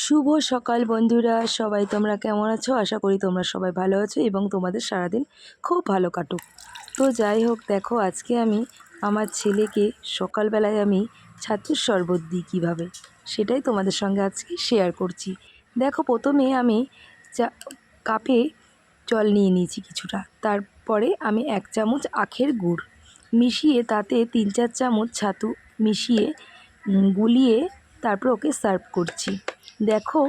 শুভ সকাল বন্ধুরা, সবাই তোমরা কেমন আছো? আশা করি তোমরা সবাই ভালো আছো এবং তোমাদের সারাদিন খুব ভালো কাটুক। তো যাই হোক, দেখো আজকে আমি আমার ছেলেকে সকালবেলায় আমি ছাতুর শরবত দিই কীভাবে, সেটাই তোমাদের সঙ্গে আজকে শেয়ার করছি। দেখো, প্রথমে আমি চা, কাপে জল নিয়ে নিয়েছি কিছুটা। তারপরে আমি এক চামচ আখের গুড় মিশিয়ে, তাতে তিন চার চামচ ছাতু মিশিয়ে গুলিয়ে তারপর ওকে সার্ভ করছি। দেখো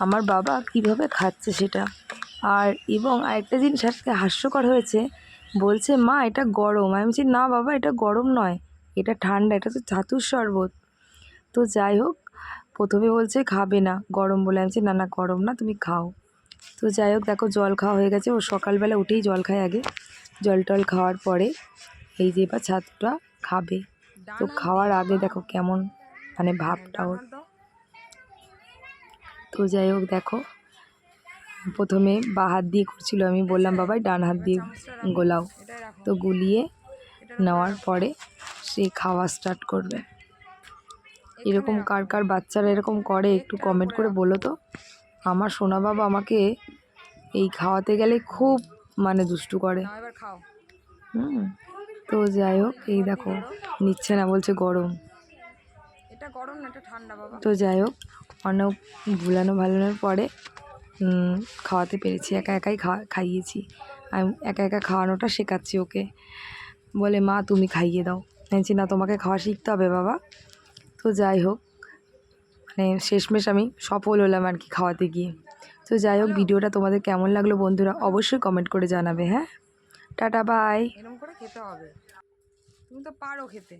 আমার বাবা কীভাবে খাচ্ছে সেটা। আর এবং আরেকটা জিনিস আজকে হাস্যকর হয়েছে বলছে মা এটা গরম। আমি বলছি না বাবা এটা গরম নয় এটা ঠান্ডা এটা তো ছাতুর শরবত। তো যাই হোক প্রথমে বলছে খাবে না গরম বলে। আমি বলছি না না গরম না তুমি খাও। তো যাই হোক দেখো জল খাওয়া হয়ে গেছে। ও সকালবেলা উঠেই জল খায় আগে। জল টল খাওয়ার পরে এই যে এবার ছাতুটা খাবে। তো খাওয়ার আগে দেখো কেমন মানে ভাবটা ওর। তো যাই হোক দেখো। প্রথমে বা হাত দিয়ে করছিল আমি বললাম বাবাই ডান হাত দিয়ে গোলাও। তো গুলিয়ে নেওয়ার পরে সে খাওয়া স্টার্ট করবে। এরকম কার কার বাচ্চারা এরকম করে একটু কমেন্ট করে বলো তো। আমার সোনা বাবা আমাকে এই খাওয়াতে গেলে খুব মানে দুষ্টু করে। হুম তো যাই হোক এই দেখো নিচ্ছে না বলছে গরম। গরম না ঠান্ডা বাবা। তো যাই হোক অনেক ভুলানো ভালানোর পরে খাওয়াতে পেরেছি একা একাই খাইয়েছি। আমি একা একা খাওয়ানোটা শেখাচ্ছি ওকে। বলে মা তুমি খাইয়ে দাও। বলছি, না তোমাকে খাওয়া শিখতে হবে বাবা। তো যাই হোক মানে শেষমেশ আমি সফল হলাম আর কি খাওয়াতে গিয়ে। তো যাই হোক ভিডিওটা তোমাদের কেমন লাগল বন্ধুরা অবশ্যই কমেন্ট করে জানাবে হ্যাঁ? টাটা বাই এরকম করে খেতে হবে। তুমি তো পারো খেতে।